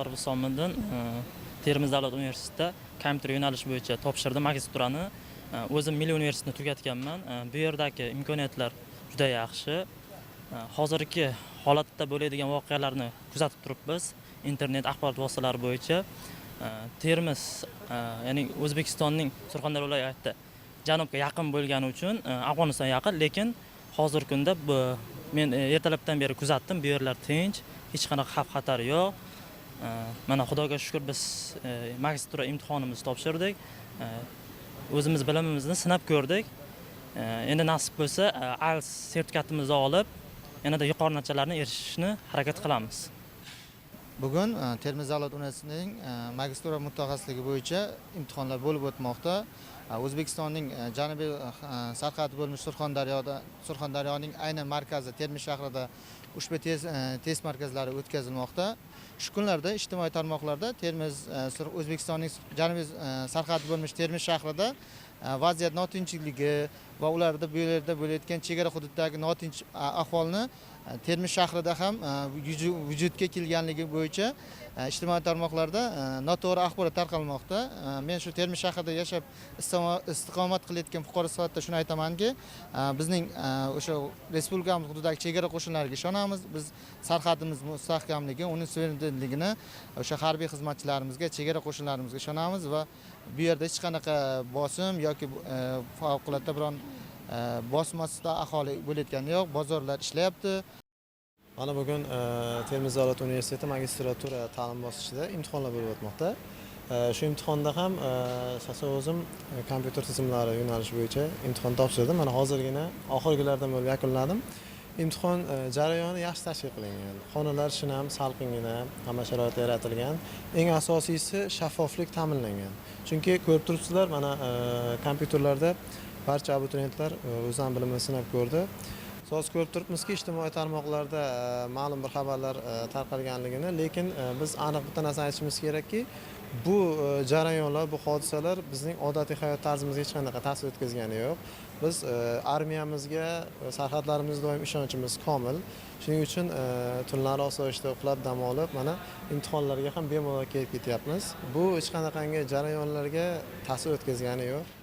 Sattorov Isomiddin e, Termiz davlat universitetida kompyuter yo'nalishi bo'yicha topshirdim magistraturani. E, o'zim Milliy universitetni tugatganman. E, bu yerdagi imkoniyatlar juda yaxshi. Hozirgi holatda bo'ladigan voqealarni kuzatib turibmiz internet axborot vositalari bo'yicha. Termiz, ya'ni O'zbekistonning Surxondaryo viloyati janubga yaqin bo'lgani uchun Afg'oniston yaqin, lekin hozirgi kunda men ertalabdan beri kuzatdim. Bu yerlar tinch, hech qanaqa xavf xatar yo'q. Mana Xudoga shukr biz magistratura imtihonimizni topshirdik. O'zimiz bilimimizni sinab ko'rdik. Endi nasib bo'lsa, als IELTS sertifikatimizni olib, yanada yuqori natijalarni erishishni harakat qilamiz. Bugun e, Termiz davlat universitetining e, magistratura mutaxassisligi bo'yicha imtihonlar bo'lib o'tmoqda. E, O'zbekistonning janubiy e, sarhadi bo'lmish Surxondaryoda Surxondaryoning aynan markazi Termiz shahrida ushbu test markazlari o'tkazilmoqda. Shu kunlarda ijtimoiy tarmoqlarda Termiz O'zbekistonning janubiy e, sarhadi bo'lmish Termiz shahrida Э, vaziyat notinchligi va ularda bu yerda bo'layotgan chegara hududidagi notinch ahvolni e, Termiz shahrida ham e, vujudga kelganligi bo'yicha e, ijtimoiy tarmoqlarda noto'g'ri axborot tarqalmoqda. Men shu Termiz shahrida yashab istiqomat qilayotgan fuqaro sifatida shuni aytamanki, bizning o'sha respublikamiz hududidagi chegara qo'shinlariga ishonamiz. Biz sarhadimiz mustahkamligi, uning suverenitetligini o'sha harbiy xizmatchilarimizga, chegara qo'shinlarimizga ishonamiz va bu yerda hech qanaqa bosim yoki e, favqulodda biron e, bosmasida aholi bo'layotgani yo'q. Bozorlar ishlayapti. Mana bugun e, Termiz davlat universiteti magistratura ta'lim bosqichida imtihonlar bo'lib o'tmoqda. Shu imtihonda ham shaxsan o'zim kompyuter tizimlari yo'nalishi bo'yicha imtihon topshirdim. Mana hozirgina oxirgilardan bo'lib yakunladim. Imtihon e, jarayoni yaxshi tashkil qilingan. Xonalar shinam, salqingina, hamma sharoit yaratilgan. Eng asosiysi shaffoflik ta'minlangan. Chunki ko'rib turibsizlar, mana e, kompyuterlarda barcha abituriyentlar e, bilimini sinab ko'rdi. So'z ko'rib turibmizki, ijtimoiy tarmoqlarda e, ma'lum bir xabarlar e, tarqalganligini, lekin e, biz aniq bitta narsani aytishimiz kerakki, bu jarayonlar, bu hodisalar bizning odatiy hayot tarzimizga hech qanaqa ta'sir o'tkazgani yo'q. Biz armiyamizga, sarhadlarimizga doim ishonchimiz komil. Shuning uchun tunlari osoyishta uxlab dam olib, mana imtihonlarga ham bemalol kelib ketyapmiz. Bu hech qanaqangi jarayonlarga ta'sir o'tkazgani yo'q.